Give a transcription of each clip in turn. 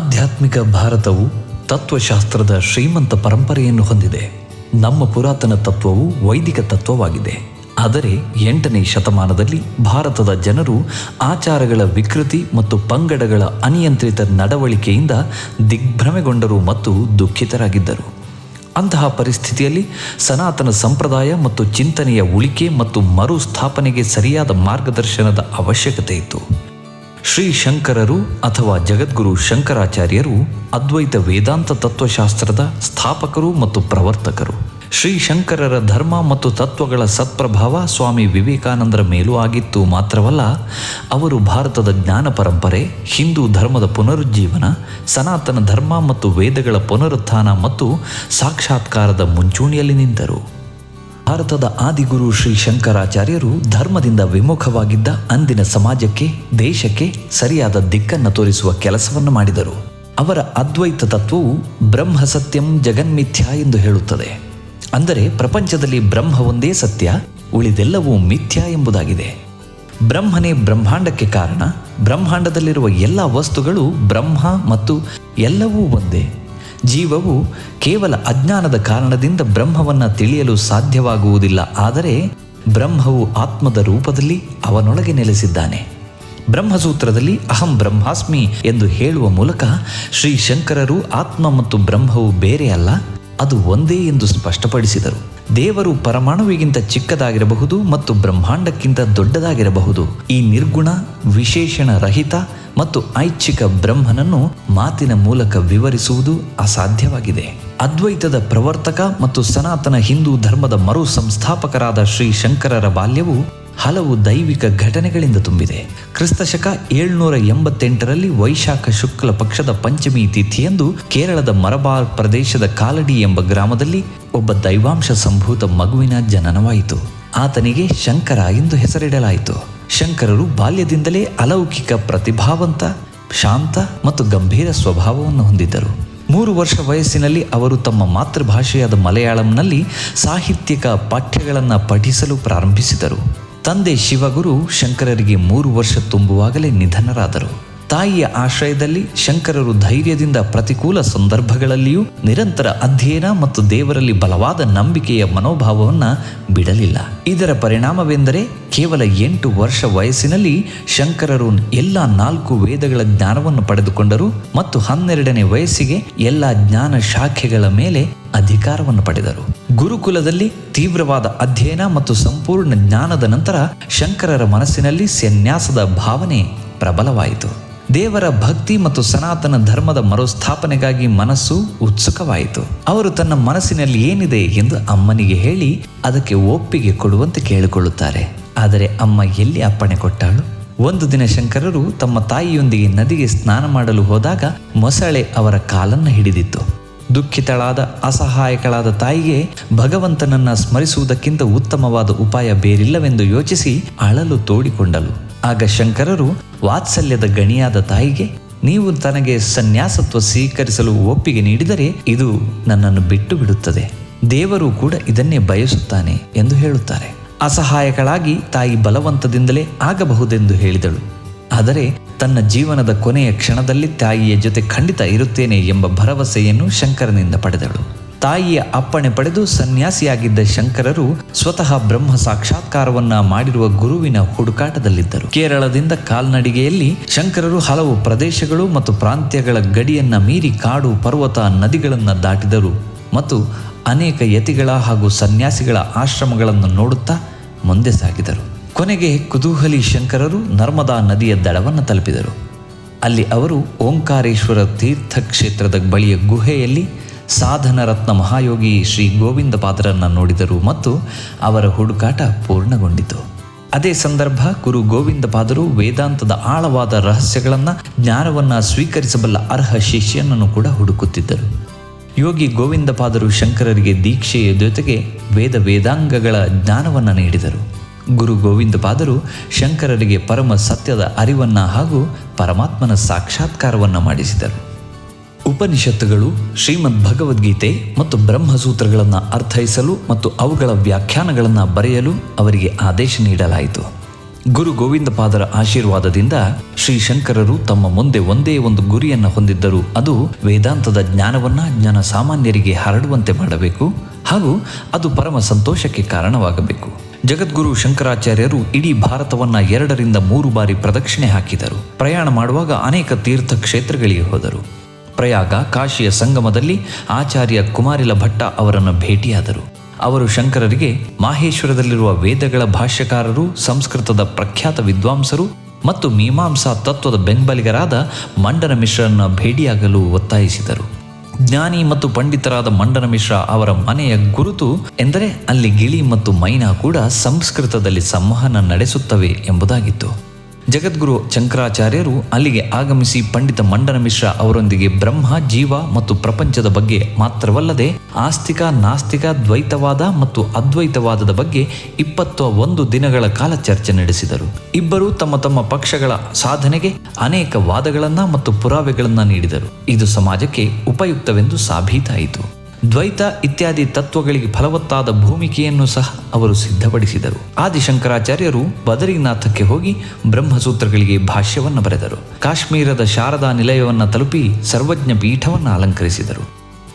ಆಧ್ಯಾತ್ಮಿಕ ಭಾರತವು ತತ್ವಶಾಸ್ತ್ರದ ಶ್ರೀಮಂತ ಪರಂಪರೆಯನ್ನು ಹೊಂದಿದೆ. ನಮ್ಮ ಪುರಾತನ ತತ್ವವು ವೈದಿಕ ತತ್ವವಾಗಿದೆ. ಆದರೆ ಎಂಟನೇ ಶತಮಾನದಲ್ಲಿ ಭಾರತದ ಜನರು ಆಚಾರಗಳ ವಿಕೃತಿ ಮತ್ತು ಪಂಗಡಗಳ ಅನಿಯಂತ್ರಿತ ನಡವಳಿಕೆಯಿಂದ ದಿಗ್ಭ್ರಮೆಗೊಂಡರು ಮತ್ತು ದುಃಖಿತರಾಗಿದ್ದರು. ಅಂತಹ ಪರಿಸ್ಥಿತಿಯಲ್ಲಿ ಸನಾತನ ಸಂಪ್ರದಾಯ ಮತ್ತು ಚಿಂತನೆಯ ಉಳಿಕೆ ಮತ್ತು ಮರುಸ್ಥಾಪನೆಗೆ ಸರಿಯಾದ ಮಾರ್ಗದರ್ಶನದ ಅವಶ್ಯಕತೆ ಇತ್ತು. ಶ್ರೀ ಶಂಕರರು ಅಥವಾ ಜಗದ್ಗುರು ಶಂಕರಾಚಾರ್ಯರು ಅದ್ವೈತ ವೇದಾಂತ ತತ್ವಶಾಸ್ತ್ರದ ಸ್ಥಾಪಕರು ಮತ್ತು ಪ್ರವರ್ತಕರು. ಶ್ರೀ ಶಂಕರರ ಧರ್ಮ ಮತ್ತು ತತ್ವಗಳ ಸತ್ಪ್ರಭಾವ ಸ್ವಾಮಿ ವಿವೇಕಾನಂದರ ಮೇಲೂ ಆಗಿತ್ತು ಮಾತ್ರವಲ್ಲ, ಅವರು ಭಾರತದ ಜ್ಞಾನ ಪರಂಪರೆ, ಹಿಂದೂ ಧರ್ಮದ ಪುನರುಜ್ಜೀವನ, ಸನಾತನ ಧರ್ಮ ಮತ್ತು ವೇದಗಳ ಪುನರುತ್ಥಾನ ಮತ್ತು ಸಾಕ್ಷಾತ್ಕಾರದ ಮುಂಚೂಣಿಯಲ್ಲಿ ನಿಂತರು. ಭಾರತದ ಆದಿಗುರು ಶ್ರೀ ಶಂಕರಾಚಾರ್ಯರು ಧರ್ಮದಿಂದ ವಿಮುಖವಾಗಿದ್ದ ಅಂದಿನ ಸಮಾಜಕ್ಕೆ, ದೇಶಕ್ಕೆ ಸರಿಯಾದ ದಿಕ್ಕನ್ನು ತೋರಿಸುವ ಕೆಲಸವನ್ನು ಮಾಡಿದರು. ಅವರ ಅದ್ವೈತ ತತ್ವವು ಬ್ರಹ್ಮ ಸತ್ಯಂ ಜಗನ್ಮಿಥ್ಯ ಎಂದು ಹೇಳುತ್ತದೆ. ಅಂದರೆ ಪ್ರಪಂಚದಲ್ಲಿ ಬ್ರಹ್ಮ ಒಂದೇ ಸತ್ಯ, ಉಳಿದೆಲ್ಲವೂ ಮಿಥ್ಯ ಎಂಬುದಾಗಿದೆ. ಬ್ರಹ್ಮನೇ ಬ್ರಹ್ಮಾಂಡಕ್ಕೆ ಕಾರಣ, ಬ್ರಹ್ಮಾಂಡದಲ್ಲಿರುವ ಎಲ್ಲ ವಸ್ತುಗಳು ಬ್ರಹ್ಮ ಮತ್ತು ಎಲ್ಲವೂ ಒಂದೇ. ಜೀವವು ಕೇವಲ ಅಜ್ಞಾನದ ಕಾರಣದಿಂದ ಬ್ರಹ್ಮವನ್ನು ತಿಳಿಯಲು ಸಾಧ್ಯವಾಗುವುದಿಲ್ಲ. ಆದರೆ ಬ್ರಹ್ಮವು ಆತ್ಮದ ರೂಪದಲ್ಲಿ ಅವನೊಳಗೆ ನೆಲೆಸಿದ್ದಾನೆ. ಬ್ರಹ್ಮಸೂತ್ರದಲ್ಲಿ ಅಹಂ ಬ್ರಹ್ಮಾಸ್ಮಿ ಎಂದು ಹೇಳುವ ಮೂಲಕ ಶ್ರೀ ಶಂಕರರು ಆತ್ಮ ಮತ್ತು ಬ್ರಹ್ಮವು ಬೇರೆ ಅಲ್ಲ, ಅದು ಒಂದೇ ಎಂದು ಸ್ಪಷ್ಟಪಡಿಸಿದರು. ದೇವರು ಪರಮಾಣುವಿಗಿಂತ ಚಿಕ್ಕದಾಗಿರಬಹುದು ಮತ್ತು ಬ್ರಹ್ಮಾಂಡಕ್ಕಿಂತ ದೊಡ್ಡದಾಗಿರಬಹುದು. ಈ ನಿರ್ಗುಣ ವಿಶೇಷಣ ರಹಿತ ಮತ್ತು ಐಚ್ಛಿಕ ಬ್ರಹ್ಮನನ್ನು ಮಾತಿನ ಮೂಲಕ ವಿವರಿಸುವುದು ಅಸಾಧ್ಯವಾಗಿದೆ. ಅದ್ವೈತದ ಪ್ರವರ್ತಕ ಮತ್ತು ಸನಾತನ ಹಿಂದೂ ಧರ್ಮದ ಮರು ಸಂಸ್ಥಾಪಕರಾದ ಶ್ರೀ ಶಂಕರರ ಬಾಲ್ಯವು ಹಲವು ದೈವಿಕ ಘಟನೆಗಳಿಂದ ತುಂಬಿದೆ. ಕ್ರಿಸ್ತಶಕ ಏಳ್ನೂರ ಎಂಬತ್ತೆಂಟರಲ್ಲಿ ವೈಶಾಖ ಶುಕ್ಲ ಪಕ್ಷದ ಪಂಚಮಿ ತಿಥಿಯಂದು ಕೇರಳದ ಮರಬಾರ್ ಪ್ರದೇಶದ ಕಾಲಡಿ ಎಂಬ ಗ್ರಾಮದಲ್ಲಿ ಒಬ್ಬ ದೈವಾಂಶ ಸಂಭೂತ ಮಗುವಿನ ಜನನವಾಯಿತು. ಆತನಿಗೆ ಶಂಕರ ಎಂದು ಹೆಸರಿಡಲಾಯಿತು. ಶಂಕರರು ಬಾಲ್ಯದಿಂದಲೇ ಅಲೌಕಿಕ ಪ್ರತಿಭಾವಂತ, ಶಾಂತ ಮತ್ತು ಗಂಭೀರ ಸ್ವಭಾವವನ್ನು ಹೊಂದಿದ್ದರು. ಮೂರು ವರ್ಷ ವಯಸ್ಸಿನಲ್ಲಿ ಅವರು ತಮ್ಮ ಮಾತೃಭಾಷೆಯಾದ ಮಲಯಾಳಂನಲ್ಲಿ ಸಾಹಿತ್ಯಿಕ ಪಾಠ್ಯಗಳನ್ನು ಪಠಿಸಲು ಪ್ರಾರಂಭಿಸಿದರು. ತಂದೆ ಶಿವಗುರು ಶಂಕರರಿಗೆ ಮೂರು ವರ್ಷ ತುಂಬುವಾಗಲೇ ನಿಧನರಾದರು. ತಾಯಿಯ ಆಶ್ರಯದಲ್ಲಿ ಶಂಕರರು ಧೈರ್ಯದಿಂದ ಪ್ರತಿಕೂಲ ಸಂದರ್ಭಗಳಲ್ಲಿಯೂ ನಿರಂತರ ಅಧ್ಯಯನ ಮತ್ತು ದೇವರಲ್ಲಿ ಬಲವಾದ ನಂಬಿಕೆಯ ಮನೋಭಾವವನ್ನು ಬಿಡಲಿಲ್ಲ. ಇದರ ಪರಿಣಾಮವೆಂದರೆ ಕೇವಲ ಎಂಟು ವರ್ಷ ವಯಸ್ಸಿನಲ್ಲಿ ಶಂಕರರು ಎಲ್ಲ ನಾಲ್ಕು ವೇದಗಳ ಜ್ಞಾನವನ್ನು ಪಡೆದುಕೊಂಡರು ಮತ್ತು ಹನ್ನೆರಡನೇ ವಯಸ್ಸಿಗೆ ಎಲ್ಲ ಜ್ಞಾನ ಶಾಖೆಗಳ ಮೇಲೆ ಅಧಿಕಾರವನ್ನು ಪಡೆದರು. ಗುರುಕುಲದಲ್ಲಿ ತೀವ್ರವಾದ ಅಧ್ಯಯನ ಮತ್ತು ಸಂಪೂರ್ಣ ಜ್ಞಾನದ ನಂತರ ಶಂಕರರ ಮನಸ್ಸಿನಲ್ಲಿ ಸನ್ಯಾಸದ ಭಾವನೆ ಪ್ರಬಲವಾಯಿತು. ದೇವರ ಭಕ್ತಿ ಮತ್ತು ಸನಾತನ ಧರ್ಮದ ಮರುಸ್ಥಾಪನೆಗಾಗಿ ಮನಸ್ಸು ಉತ್ಸುಕವಾಯಿತು. ಅವರು ತನ್ನ ಮನಸ್ಸಿನಲ್ಲಿ ಏನಿದೆ ಎಂದು ಅಮ್ಮನಿಗೆ ಹೇಳಿ ಅದಕ್ಕೆ ಒಪ್ಪಿಗೆ ಕೊಡುವಂತೆ ಕೇಳಿಕೊಳ್ಳುತ್ತಾರೆ. ಆದರೆ ಅಮ್ಮ ಎಲ್ಲಿ ಅಪ್ಪಣೆ ಕೊಟ್ಟಾಳು? ಒಂದು ದಿನ ಶಂಕರರು ತಮ್ಮ ತಾಯಿಯೊಂದಿಗೆ ನದಿಗೆ ಸ್ನಾನ ಮಾಡಲು ಹೋದಾಗ ಮೊಸಳೆ ಅವರ ಕಾಲನ್ನು ಹಿಡಿದಿತ್ತು. ದುಃಖಿತಳಾದ, ಅಸಹಾಯಕಳಾದ ತಾಯಿಗೆ ಭಗವಂತನನ್ನ ಸ್ಮರಿಸುವುದಕ್ಕಿಂತ ಉತ್ತಮವಾದ ಉಪಾಯ ಬೇರಿಲ್ಲವೆಂದು ಯೋಚಿಸಿ ಅಳಲು ತೋಡಿಕೊಂಡಳು. ಆಗ ಶಂಕರರು ವಾತ್ಸಲ್ಯದ ಗಣಿಯಾದ ತಾಯಿಗೆ, ನೀವು ತನಗೆ ಸನ್ಯಾಸತ್ವ ಸ್ವೀಕರಿಸಲು ಒಪ್ಪಿಗೆ ನೀಡಿದರೆ ಇದು ನನ್ನನ್ನು ಬಿಟ್ಟು ಬಿಡುತ್ತದೆ ದೇವರು ಕೂಡ ಇದನ್ನೇ ಬಯಸುತ್ತಾನೆ ಎಂದು ಹೇಳುತ್ತಾರೆ. ಅಸಹಾಯಕಳಾಗಿ ತಾಯಿ ಬಲವಂತದಿಂದಲೇ ಆಗಬಹುದೆಂದು ಹೇಳಿದಳು. ಆದರೆ ತನ್ನ ಜೀವನದ ಕೊನೆಯ ಕ್ಷಣದಲ್ಲಿ ತಾಯಿಯ ಜೊತೆ ಖಂಡಿತ ಇರುತ್ತೇನೆ ಎಂಬ ಭರವಸೆಯನ್ನು ಶಂಕರನಿಂದ ಪಡೆದಳು. ತಾಯಿಯ ಅಪ್ಪಣೆ ಪಡೆದು ಸನ್ಯಾಸಿಯಾಗಿದ್ದ ಶಂಕರರು ಸ್ವತಃ ಬ್ರಹ್ಮ ಸಾಕ್ಷಾತ್ಕಾರವನ್ನ ಮಾಡಿರುವ ಗುರುವಿನ ಹುಡುಕಾಟದಲ್ಲಿದ್ದರು. ಕೇರಳದಿಂದ ಕಾಲ್ನಡಿಗೆಯಲ್ಲಿ ಶಂಕರರು ಹಲವು ಪ್ರದೇಶಗಳು ಮತ್ತು ಪ್ರಾಂತ್ಯಗಳ ಗಡಿಯನ್ನ ಮೀರಿ ಕಾಡು, ಪರ್ವತ, ನದಿಗಳನ್ನು ದಾಟಿದರು ಮತ್ತು ಅನೇಕ ಯತಿಗಳ ಹಾಗೂ ಸನ್ಯಾಸಿಗಳ ಆಶ್ರಮಗಳನ್ನು ನೋಡುತ್ತಾ ಮುಂದೆ ಸಾಗಿದರು. ಕೊನೆಗೆ ಕುತೂಹಲಿ ಶಂಕರರು ನರ್ಮದಾ ನದಿಯ ದಡವನ್ನು ತಲುಪಿದರು. ಅಲ್ಲಿ ಅವರು ಓಂಕಾರೇಶ್ವರ ತೀರ್ಥ ಕ್ಷೇತ್ರದ ಬಳಿಯ ಗುಹೆಯಲ್ಲಿ ಸಾಧನ ರತ್ನ ಮಹಾಯೋಗಿ ಶ್ರೀ ಗೋವಿಂದ ಪಾದರನ್ನು ನೋಡಿದರು ಮತ್ತು ಅವರ ಹುಡುಕಾಟ ಪೂರ್ಣಗೊಂಡಿತು. ಅದೇ ಸಂದರ್ಭ ಗುರು ಗೋವಿಂದ ಪಾದರು ವೇದಾಂತದ ಆಳವಾದ ರಹಸ್ಯಗಳನ್ನು ಜ್ಞಾನವನ್ನು ಸ್ವೀಕರಿಸಬಲ್ಲ ಅರ್ಹ ಶಿಷ್ಯನನ್ನು ಕೂಡ ಹುಡುಕುತ್ತಿದ್ದರು. ಯೋಗಿ ಗೋವಿಂದ ಪಾದರು ಶಂಕರರಿಗೆ ದೀಕ್ಷೆಯ ಜೊತೆಗೆ ವೇದ ವೇದಾಂಗಗಳ ಜ್ಞಾನವನ್ನು ನೀಡಿದರು. ಗುರು ಗೋವಿಂದ ಪಾದರು ಶಂಕರರಿಗೆ ಪರಮ ಸತ್ಯದ ಅರಿವನ್ನ ಹಾಗೂ ಪರಮಾತ್ಮನ ಸಾಕ್ಷಾತ್ಕಾರವನ್ನು ಮಾಡಿಸಿದರು. ಉಪನಿಷತ್ತುಗಳು, ಶ್ರೀಮದ್ ಭಗವದ್ಗೀತೆ ಮತ್ತು ಬ್ರಹ್ಮಸೂತ್ರಗಳನ್ನು ಅರ್ಥೈಸಲು ಮತ್ತು ಅವುಗಳ ವ್ಯಾಖ್ಯಾನಗಳನ್ನು ಬರೆಯಲು ಅವರಿಗೆ ಆದೇಶ ನೀಡಲಾಯಿತು. ಗುರು ಗೋವಿಂದಪಾದರ ಆಶೀರ್ವಾದದಿಂದ ಶ್ರೀ ಶಂಕರರು ತಮ್ಮ ಮುಂದೆ ಒಂದೇ ಒಂದು ಗುರಿಯನ್ನು ಹೊಂದಿದ್ದರು ಅದು ವೇದಾಂತದ ಜ್ಞಾನವನ್ನ ಜ್ಞಾನ ಸಾಮಾನ್ಯರಿಗೆ ಹರಡುವಂತೆ ಮಾಡಬೇಕು ಹಾಗೂ ಅದು ಪರಮ ಸಂತೋಷಕ್ಕೆ ಕಾರಣವಾಗಬೇಕು. ಜಗದ್ಗುರು ಶಂಕರಾಚಾರ್ಯರು ಇಡೀ ಭಾರತವನ್ನ ಎರಡರಿಂದ ಮೂರು ಬಾರಿ ಪ್ರದಕ್ಷಿಣೆ ಹಾಕಿದರು. ಪ್ರಯಾಣ ಮಾಡುವಾಗ ಅನೇಕ ತೀರ್ಥ ಕ್ಷೇತ್ರಗಳಿಗೆ ಹೋದರು. ಪ್ರಯಾಗ ಕಾಶಿಯ ಸಂಗಮದಲ್ಲಿ ಆಚಾರ್ಯ ಕುಮಾರಿಲ ಭಟ್ಟ ಅವರನ್ನು ಭೇಟಿಯಾದರು. ಅವರು ಶಂಕರರಿಗೆ ಮಾಹೇಶ್ವರದಲ್ಲಿರುವ ವೇದಗಳ ಭಾಷ್ಯಕಾರರು, ಸಂಸ್ಕೃತದ ಪ್ರಖ್ಯಾತ ವಿದ್ವಾಂಸರು ಮತ್ತು ಮೀಮಾಂಸಾ ತತ್ವದ ಬೆಂಬಲಿಗರಾದ ಮಂಡನ ಮಿಶ್ರರನ್ನು ಭೇಟಿಯಾಗಲು ಒತ್ತಾಯಿಸಿದರು. ಜ್ಞಾನಿ ಮತ್ತು ಪಂಡಿತರಾದ ಮಂಡನ ಮಿಶ್ರ ಅವರ ಮನೆಯ ಗುರುತು ಎಂದರೆ ಅಲ್ಲಿ ಗಿಳಿ ಮತ್ತು ಮೈನಾ ಕೂಡ ಸಂಸ್ಕೃತದಲ್ಲಿ ಸಂವಹನ ನಡೆಸುತ್ತವೆ ಎಂಬುದಾಗಿತ್ತು. ಜಗದ್ಗುರು ಶಂಕರಾಚಾರ್ಯರು ಅಲ್ಲಿಗೆ ಆಗಮಿಸಿ ಪಂಡಿತ ಮಂಡನ ಮಿಶ್ರ ಅವರೊಂದಿಗೆ ಬ್ರಹ್ಮ, ಜೀವ ಮತ್ತು ಪ್ರಪಂಚದ ಬಗ್ಗೆ ಮಾತ್ರವಲ್ಲದೆ ಆಸ್ತಿಕ, ನಾಸ್ತಿಕ, ದ್ವೈತವಾದ ಮತ್ತು ಅದ್ವೈತವಾದದ ಬಗ್ಗೆ ಇಪ್ಪತ್ತ ಒಂದು ದಿನಗಳ ಕಾಲ ಚರ್ಚೆ ನಡೆಸಿದರು. ಇಬ್ಬರು ತಮ್ಮ ತಮ್ಮ ಪಕ್ಷಗಳ ಸಾಧನೆಗೆ ಅನೇಕ ವಾದಗಳನ್ನ ಮತ್ತು ಪುರಾವೆಗಳನ್ನು ನೀಡಿದರು. ಇದು ಸಮಾಜಕ್ಕೆ ಉಪಯುಕ್ತವೆಂದು ಸಾಬೀತಾಯಿತು. ದ್ವೈತ ಇತ್ಯಾದಿ ತತ್ವಗಳಿಗೆ ಫಲವತ್ತಾದ ಭೂಮಿಕೆಯನ್ನು ಸಹ ಅವರು ಸಿದ್ಧಪಡಿಸಿದರು. ಆದಿಶಂಕರಾಚಾರ್ಯರು ಬದರಿನಾಥಕ್ಕೆ ಹೋಗಿ ಬ್ರಹ್ಮಸೂತ್ರಗಳಿಗೆ ಭಾಷ್ಯವನ್ನು ಬರೆದರು. ಕಾಶ್ಮೀರದ ಶಾರದಾ ನಿಲಯವನ್ನು ತಲುಪಿ ಸರ್ವಜ್ಞ ಪೀಠವನ್ನು ಅಲಂಕರಿಸಿದರು.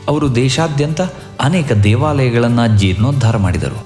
ಅವರು ದೇಶಾದ್ಯಂತ ಅನೇಕ ದೇವಾಲಯಗಳನ್ನು ಜೀರ್ಣೋದ್ಧಾರ ಮಾಡಿದರು.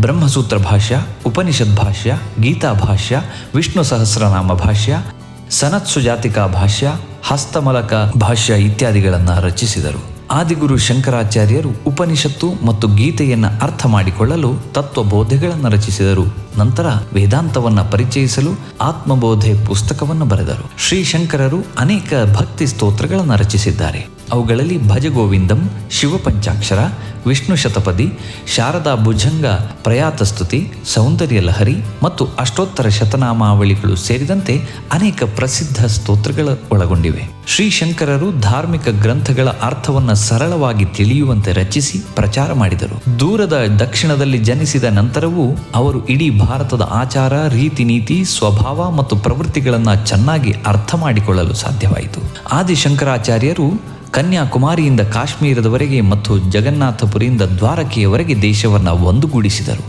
ಬ್ರಹ್ಮಸೂತ್ರ ಭಾಷ್ಯ, ಉಪನಿಷತ್ ಭಾಷ್ಯ, ಗೀತಾ ಭಾಷ್ಯ, ವಿಷ್ಣು ಸಹಸ್ರನಾಮ ಭಾಷ್ಯ ಸನತ್ಸುಜಾತಿಕಾ ಭಾಷ್ಯ, ಹಸ್ತಮಲಕ ಭಾಷ್ಯ ಇತ್ಯಾದಿಗಳನ್ನು ರಚಿಸಿದರು. ಆದಿಗುರು ಶಂಕರಾಚಾರ್ಯರು ಉಪನಿಷತ್ತು ಮತ್ತು ಗೀತೆಯನ್ನು ಅರ್ಥ ಮಾಡಿಕೊಳ್ಳಲು ತತ್ವಬೋಧೆಗಳನ್ನು ರಚಿಸಿದರು. ನಂತರ ವೇದಾಂತವನ್ನ ಪರಿಚಯಿಸಲು ಆತ್ಮಬೋಧೆ ಪುಸ್ತಕವನ್ನು ಬರೆದರು. ಶ್ರೀ ಶಂಕರರು ಅನೇಕ ಭಕ್ತಿ ಸ್ತೋತ್ರಗಳನ್ನು ರಚಿಸಿದ್ದಾರೆ. ಅವುಗಳಲ್ಲಿ ಭಜಗೋವಿಂದಂ, ಶಿವಪಂಚಾಕ್ಷರ, ವಿಷ್ಣು ಶತಪದಿ, ಶಾರದಾ ಭುಜಂಗ ಪ್ರಯಾತಸ್ತುತಿ ಸೌಂದರ್ಯ ಲಹರಿ ಮತ್ತು ಅಷ್ಟೋತ್ತರ ಶತನಾಮಾವಳಿಗಳು ಸೇರಿದಂತೆ ಅನೇಕ ಪ್ರಸಿದ್ಧ ಸ್ತೋತ್ರಗಳ ಒಳಗೊಂಡಿವೆ. ಶ್ರೀ ಶಂಕರರು ಧಾರ್ಮಿಕ ಗ್ರಂಥಗಳ ಅರ್ಥವನ್ನು ಸರಳವಾಗಿ ತಿಳಿಯುವಂತೆ ರಚಿಸಿ ಪ್ರಚಾರ ಮಾಡಿದರು. ದೂರದ ದಕ್ಷಿಣದಲ್ಲಿ ಜನಿಸಿದ ನಂತರವೂ ಅವರು ಇಡೀ ಭಾರತದ ಆಚಾರ ರೀತಿ ನೀತಿ ಸ್ವಭಾವ ಮತ್ತು ಪ್ರವೃತ್ತಿಗಳನ್ನು ಚೆನ್ನಾಗಿ ಅರ್ಥ ಮಾಡಿಕೊಳ್ಳಲು ಸಾಧ್ಯವಾಯಿತು. ಆದಿಶಂಕರಾಚಾರ್ಯರು ಕನ್ಯಾಕುಮಾರಿಯಿಂದ ಕಾಶ್ಮೀರದವರೆಗೆ ಮತ್ತು ಜಗನ್ನಾಥಪುರಿಯಿಂದ ದ್ವಾರಕೆಯವರೆಗೆ ದೇಶವನ್ನು ಒಂದುಗೂಡಿಸಿದರು.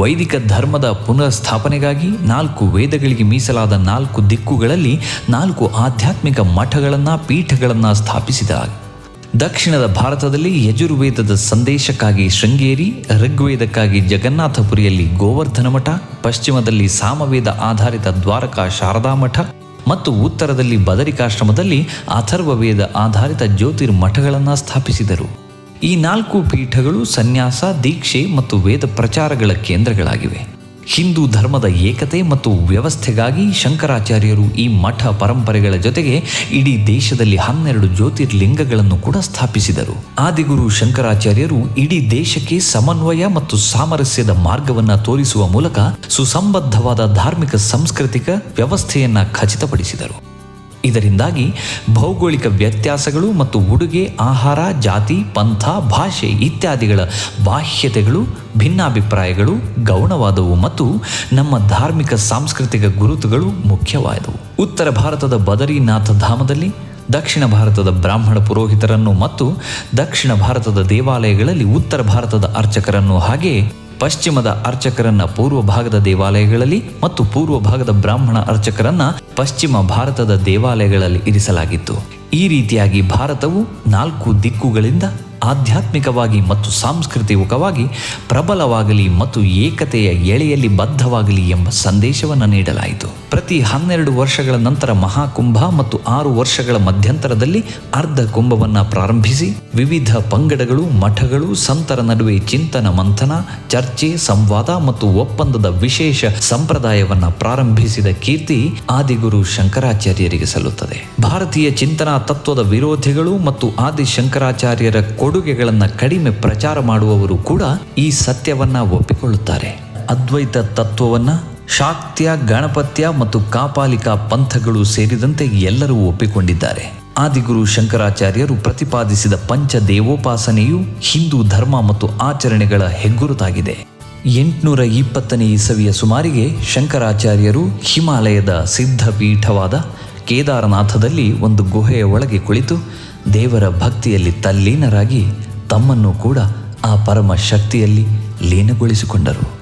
ವೈದಿಕ ಧರ್ಮದ ಪುನರ್ಸ್ಥಾಪನೆಗಾಗಿ ನಾಲ್ಕು ವೇದಗಳಿಗೆ ಮೀಸಲಾದ ನಾಲ್ಕು ದಿಕ್ಕುಗಳಲ್ಲಿ ನಾಲ್ಕು ಆಧ್ಯಾತ್ಮಿಕ ಮಠಗಳನ್ನು, ಪೀಠಗಳನ್ನು ಸ್ಥಾಪಿಸಿದ ದಕ್ಷಿಣದ ಭಾರತದಲ್ಲಿ ಯಜುರ್ವೇದದ ಸಂದೇಶಕ್ಕಾಗಿ ಶೃಂಗೇರಿ, ಋಗ್ವೇದಕ್ಕಾಗಿ ಜಗನ್ನಾಥಪುರಿಯಲ್ಲಿ ಗೋವರ್ಧನ ಮಠ, ಪಶ್ಚಿಮದಲ್ಲಿ ಸಾಮವೇದ ಆಧಾರಿತ ದ್ವಾರಕಾ ಶಾರದಾ ಮಠ ಮತ್ತು ಉತ್ತರದಲ್ಲಿ ಬದರಿಕಾಶ್ರಮದಲ್ಲಿ ಅಥರ್ವವೇದ ಆಧಾರಿತ ಜ್ಯೋತಿರ್ಮಠಗಳನ್ನು ಸ್ಥಾಪಿಸಿದರು. ಈ ನಾಲ್ಕು ಪೀಠಗಳು ಸನ್ಯಾಸ, ದೀಕ್ಷೆ ಮತ್ತು ವೇದ ಪ್ರಚಾರಗಳ ಕೇಂದ್ರಗಳಾಗಿವೆ. ಹಿಂದೂ ಧರ್ಮದ ಏಕತೆ ಮತ್ತು ವ್ಯವಸ್ಥೆಗಾಗಿ ಶಂಕರಾಚಾರ್ಯರು ಈ ಮಠ ಪರಂಪರೆಗಳ ಜೊತೆಗೆ ಇಡೀ ದೇಶದಲ್ಲಿ ಹನ್ನೆರಡು ಜ್ಯೋತಿರ್ಲಿಂಗಗಳನ್ನು ಕೂಡ ಸ್ಥಾಪಿಸಿದರು. ಆದಿಗುರು ಶಂಕರಾಚಾರ್ಯರು ಇಡೀ ದೇಶಕ್ಕೆ ಸಮನ್ವಯ ಮತ್ತು ಸಾಮರಸ್ಯದ ಮಾರ್ಗವನ್ನು ತೋರಿಸುವ ಮೂಲಕ ಸುಸಂಬದ್ಧವಾದ ಧಾರ್ಮಿಕ, ಸಾಂಸ್ಕೃತಿಕ ವ್ಯವಸ್ಥೆಯನ್ನು ಖಚಿತಪಡಿಸಿದರು. ಇದರಿಂದಾಗಿ ಭೌಗೋಳಿಕ ವ್ಯತ್ಯಾಸಗಳು ಮತ್ತು ಉಡುಗೆ, ಆಹಾರ, ಜಾತಿ, ಪಂಥ, ಭಾಷೆ ಇತ್ಯಾದಿಗಳ ಬಾಹ್ಯತೆಗಳು, ಭಿನ್ನಾಭಿಪ್ರಾಯಗಳು, ಗೌಣವಾದವು ಮತ್ತು ನಮ್ಮ ಧಾರ್ಮಿಕ ಸಾಂಸ್ಕೃತಿಕ ಗುರುತುಗಳು ಮುಖ್ಯವಾದವು. ಉತ್ತರ ಭಾರತದ ಬದರಿನಾಥ ಧಾಮದಲ್ಲಿ, ದಕ್ಷಿಣ ಭಾರತದ ಬ್ರಾಹ್ಮಣ ಪುರೋಹಿತರನ್ನು ಮತ್ತು ದಕ್ಷಿಣ ಭಾರತದ ದೇವಾಲಯಗಳಲ್ಲಿ ಉತ್ತರ ಭಾರತದ ಅರ್ಚಕರನ್ನು ಹಾಗೆ ಪಶ್ಚಿಮದ ಅರ್ಚಕರನ್ನ ಪೂರ್ವ ಭಾಗದ ದೇವಾಲಯಗಳಲ್ಲಿ ಮತ್ತು ಪೂರ್ವ ಭಾಗದ ಬ್ರಾಹ್ಮಣ ಅರ್ಚಕರನ್ನ ಪಶ್ಚಿಮ ಭಾರತದ ದೇವಾಲಯಗಳಲ್ಲಿ ಇರಿಸಲಾಗಿತ್ತು. ಈ ರೀತಿಯಾಗಿ ಭಾರತವು ನಾಲ್ಕು ದಿಕ್ಕುಗಳಿಂದ ಆಧ್ಯಾತ್ಮಿಕವಾಗಿ ಮತ್ತು ಸಾಂಸ್ಕೃತಿಕವಾಗಿ ಪ್ರಬಲವಾಗಲಿ ಮತ್ತು ಏಕತೆಯ ಎಳೆಯಲ್ಲಿ ಬದ್ಧವಾಗಲಿ ಎಂಬ ಸಂದೇಶವನ್ನು ನೀಡಲಾಯಿತು. ಪ್ರತಿ ಹನ್ನೆರಡು ವರ್ಷಗಳ ನಂತರ ಮಹಾಕುಂಭ ಮತ್ತು ಆರು ವರ್ಷಗಳ ಮಧ್ಯಂತರದಲ್ಲಿ ಅರ್ಧ ಕುಂಭವನ್ನು ಪ್ರಾರಂಭಿಸಿ, ವಿವಿಧ ಪಂಗಡಗಳು, ಮಠಗಳು, ಸಂತರ ನಡುವೆ ಚಿಂತನ ಮಂಥನ, ಚರ್ಚೆ, ಸಂವಾದ ಮತ್ತು ಒಪ್ಪಂದದ ವಿಶೇಷ ಸಂಪ್ರದಾಯವನ್ನ ಪ್ರಾರಂಭಿಸಿದ ಕೀರ್ತಿ ಆದಿಗುರು ಶಂಕರಾಚಾರ್ಯರಿಗೆ ಸಲ್ಲುತ್ತದೆ. ಭಾರತೀಯ ಚಿಂತನಾ ತತ್ವದ ವಿರೋಧಿಗಳು ಮತ್ತು ಆದಿ ಶಂಕರಾಚಾರ್ಯರ ಕೊಡುಗೆಗಳನ್ನು ಕಡಿಮೆ ಪ್ರಚಾರ ಮಾಡುವವರು ಕೂಡ ಈ ಸತ್ಯವನ್ನ ಒಪ್ಪಿಕೊಳ್ಳುತ್ತಾರೆ. ಅದ್ವೈತ ತತ್ವವನ್ನ, ಶಾಕ್ತ್ಯ, ಗಣಪತ್ಯ ಮತ್ತು ಕಾಪಾಲಿಕಾ ಪಂಥಗಳು ಸೇರಿದಂತೆ ಎಲ್ಲರೂ ಒಪ್ಪಿಕೊಂಡಿದ್ದಾರೆ. ಆದಿಗುರು ಶಂಕರಾಚಾರ್ಯರು ಪ್ರತಿಪಾದಿಸಿದ ಪಂಚ ದೇವೋಪಾಸನೆಯು ಹಿಂದೂ ಧರ್ಮ ಮತ್ತು ಆಚರಣೆಗಳ ಹೆಗ್ಗುರುತಾಗಿದೆ. ಎಂಟುನೂರ ಇಪ್ಪತ್ತನೇ ಇಸವಿಯ ಸುಮಾರಿಗೆ ಶಂಕರಾಚಾರ್ಯರು ಹಿಮಾಲಯದ ಸಿದ್ಧಪೀಠವಾದ ಕೇದಾರನಾಥದಲ್ಲಿ ಒಂದು ಗುಹೆಯ ಒಳಗೆ ಕುಳಿತು ದೇವರ ಭಕ್ತಿಯಲ್ಲಿ ತಲ್ಲೀನರಾಗಿ ತಮ್ಮನ್ನು ಕೂಡ ಆ ಪರಮ ಶಕ್ತಿಯಲ್ಲಿ ಲೀನಗೊಳಿಸಿಕೊಂಡರು.